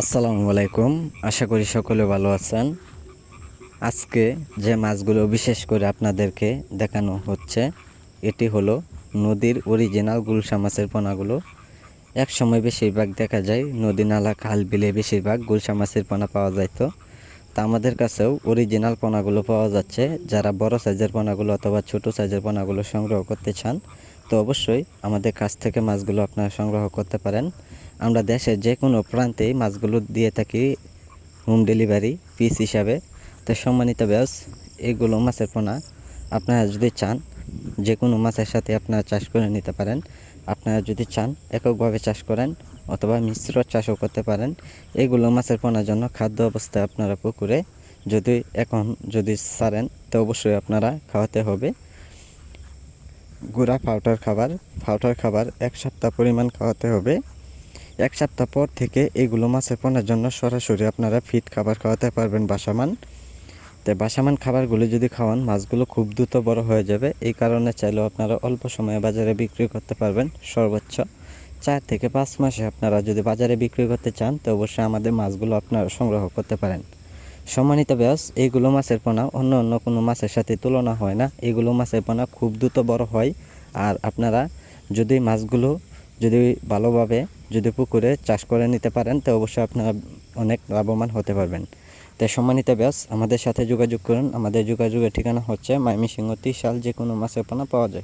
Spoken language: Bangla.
আসসালামু আলাইকুম। আশা করি সকলে ভালো আছেন। আজকে যে মাছগুলো বিশেষ করে আপনাদেরকে দেখানো হচ্ছে, এটি হলো নদীর অরিজিনাল গুলশা মাছের পোনাগুলো। এক সময় বেশিরভাগ দেখা যায় নদী নালা, খাল বিলে বেশিরভাগ গুলশা মাছের পোনা পাওয়া যাইতো। তা আমাদের কাছেও অরিজিনাল পোনাগুলো পাওয়া যাচ্ছে। যারা বড় সাইজের পোনাগুলো অথবা ছোট সাইজের পোনাগুলো সংগ্রহ করতে চান, তো অবশ্যই আমাদের কাছ থেকে মাছগুলো আপনারা সংগ্রহ করতে পারেন। আমরা দেশের যে কোনো প্রান্তেই মাছগুলো দিয়ে থাকি হোম ডেলিভারি পিস হিসাবে। তো সম্মানিত ব্যাস এগুলো মাছের পোনা। আপনারা যদি চান, যে কোনো মাছের সাথে আপনারা চাষ করে নিতে পারেন। আপনারা যদি চান, এককভাবে চাষ করেন অথবা মিশ্র চাষও করতে পারেন। এগুলো মাছের পোনার জন্য খাদ্য অবস্থায় আপনারা পুকুরে যদি এখন যদি সারেন, তো অবশ্যই আপনারা খাওয়াতে হবে। গুঁড়া পাউডার খাবার পাউডার খাবার এক সপ্তাহ পরিমাণ খাওয়াতে হবে। এক সপ্তাহ পর থেকে এগুলো মাছের পোনার জন্য সরাসরি আপনারা ফিট খাবার খাওয়াতে পারবেন বাসামান। তো বাসামান খাবারগুলো যদি খাওয়ান, মাছগুলো খুব দ্রুত বড় হয়ে যাবে। এই কারণে চাইলেও আপনারা অল্প সময়ে বাজারে বিক্রি করতে পারবেন। সর্বোচ্চ চার থেকে পাঁচ মাসে আপনারা যদি বাজারে বিক্রি করতে চান, তো অবশ্যই আমাদের মাছগুলো আপনারা সংগ্রহ করতে পারেন। সম্মানিত ব্যাস এইগুলো মাছের পোনা অন্য অন্য কোনো মাছের সাথে তুলনা হয় না। এগুলো মাছের পোনা খুব দ্রুত বড় হয়। আর আপনারা যদি মাছগুলো যদি ভালোভাবে যদি পুকুরে চাষ করে নিতে পারেন, তো অবশ্যই আপনারা অনেক লাভবান হতে পারবেন। তাই সম্মানিত ব্যাস আমাদের সাথে যোগাযোগ করুন। আমাদের যোগাযোগের ঠিকানা হচ্ছে মাইমিসিংহ তিশাল যে কোনো মাছের পোনা পাওয়া যায়।